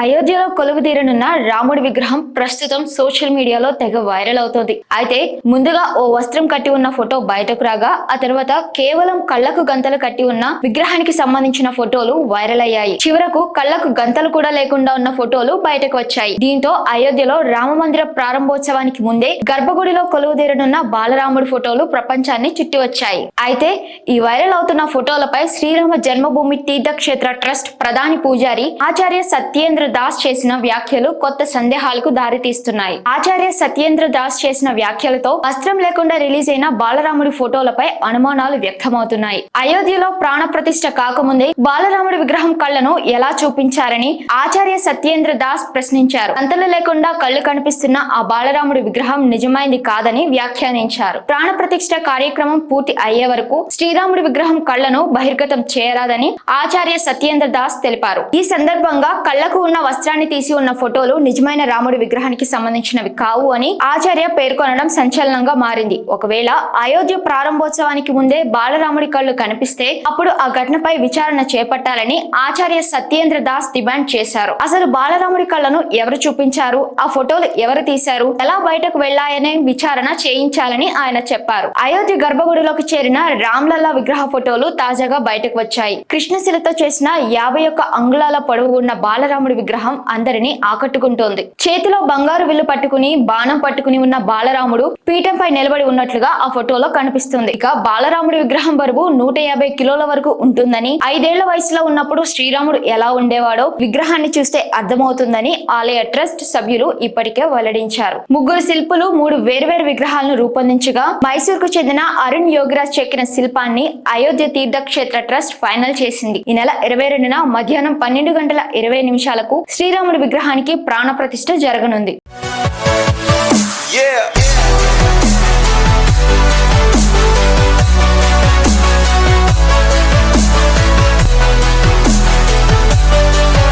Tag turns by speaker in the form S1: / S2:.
S1: అయోధ్యలో కొలువు తీరనున్న రాముడి విగ్రహం ప్రస్తుతం సోషల్ మీడియాలో తెగ వైరల్ అవుతోంది. అయితే ముందుగా ఓ వస్త్రం కట్టి ఉన్న ఫోటో బయటకు రాగా ఆ తర్వాత కేవలం కళ్ళకు గంతలు కట్టి ఉన్న విగ్రహానికి సంబంధించిన ఫోటోలు వైరల్ అయ్యాయి. చివరకు కళ్ళకు గంతలు కూడా లేకుండా ఉన్న ఫోటోలు బయటకు వచ్చాయి. దీంతో అయోధ్యలో రామ మందిర ప్రారంభోత్సవానికి ముందే గర్భగుడిలో కొలువు తీరనున్న బాలరాముడి ఫోటోలు ప్రపంచాన్ని చుట్టి వచ్చాయి. అయితే ఈ వైరల్ అవుతున్న ఫోటోలపై శ్రీరామ జన్మభూమి తీర్థక్షేత్ర ట్రస్ట్ ప్రధాని పూజారి ఆచార్య సత్యేంద్ర దాస్ చేసిన వ్యాఖ్యలు కొత్త సందేహాలకు దారితీస్తున్నాయి. ఆచార్య సత్యేంద్ర దాస్ చేసిన వ్యాఖ్యలతో వస్త్రం లేకుండా రిలీజ్ అయిన బాలరాముడి ఫోటోలపై అనుమానాలు వ్యక్తమవుతున్నాయి. అయోధ్యలో ప్రాణ ప్రతిష్ఠ కాకముందే బాలరాముడి విగ్రహం కళ్ళను ఎలా చూపించారని ఆచార్య సత్యేంద్ర దాస్ ప్రశ్నించారు. అంతలు లేకుండా కళ్ళు కనిపిస్తున్న ఆ బాలరాముడి విగ్రహం నిజమైంది కాదని వ్యాఖ్యానించారు. ప్రాణ ప్రతిష్ఠ కార్యక్రమం పూర్తి అయ్యే వరకు శ్రీరాముడి విగ్రహం కళ్ళను బహిర్గతం చేయరాదని ఆచార్య సత్యేంద్ర దాస్ తెలిపారు. ఈ సందర్భంగా కళ్ళకు ఉన్న వస్త్రాన్ని తీసి ఉన్న ఫోటోలు నిజమైన రాముడి విగ్రహానికి సంబంధించినవి కావు అని ఆచార్య పేర్కొనడం సంచలనంగా మారింది. ఒకవేళ అయోధ్య ప్రారంభోత్సవానికి ముందే బాలరాముడి కళ్ళు కనిపిస్తే అప్పుడు ఆ ఘటనపై విచారణ చేపట్టాలని ఆచార్య సత్యేంద్ర దాస్ డిమాండ్ చేశారు. అసలు బాలరాముడి కళ్ళను ఎవరు చూపించారు? ఆ ఫోటోలు ఎవరు తీశారు? ఎలా బయటకు వెళ్ళాయనే విచారణ చేయించాలని ఆయన చెప్పారు. అయోధ్య గర్భగుడిలోకి చేరిన రామ్లల్లా విగ్రహ ఫోటోలు తాజాగా బయటకు వచ్చాయి. కృష్ణశిలతో చేసిన యాభై ఒక్క అంగుళాల పొడవు ఉన్న బాలరాముడి విగ్రహం అందరినీ ఆకట్టుకుంటోంది. చేతిలో బంగారు విల్లు పట్టుకుని బాణం పట్టుకుని ఉన్న బాలరాముడు పీఠంపై నిలబడి ఉన్నట్లుగా ఆ ఫోటోలో కనిపిస్తుంది. ఇక బాలరాముడి విగ్రహం బరువు నూట యాభై కిలోల వరకు ఉంటుందని ఐదేళ్ళ వయసులో ఉన్నప్పుడు శ్రీరాముడు ఎలా ఉండేవాడో విగ్రహాన్ని చూస్తే అర్థమవుతుందని ఆలయ ట్రస్ట్ సభ్యులు ఇప్పటికే వెల్లడించారు. ముగ్గురు శిల్పులు మూడు వేర్వేరు విగ్రహాలను రూపొందించగా మైసూర్కు చెందిన అరుణ్ యోగిరాజ్ చెక్కిన శిల్పాన్ని అయోధ్య తీర్థక్షేత్ర ట్రస్ట్ ఫైనల్ చేసింది. ఈ నెల ఇరవై రెండున మధ్యాహ్నం పన్నెండు గంటల ఇరవై నిమిషాలకు శ్రీరాముడి విగ్రహానికి ప్రాణ ప్రతిష్ఠ జరగనుంది
S2: Yeah.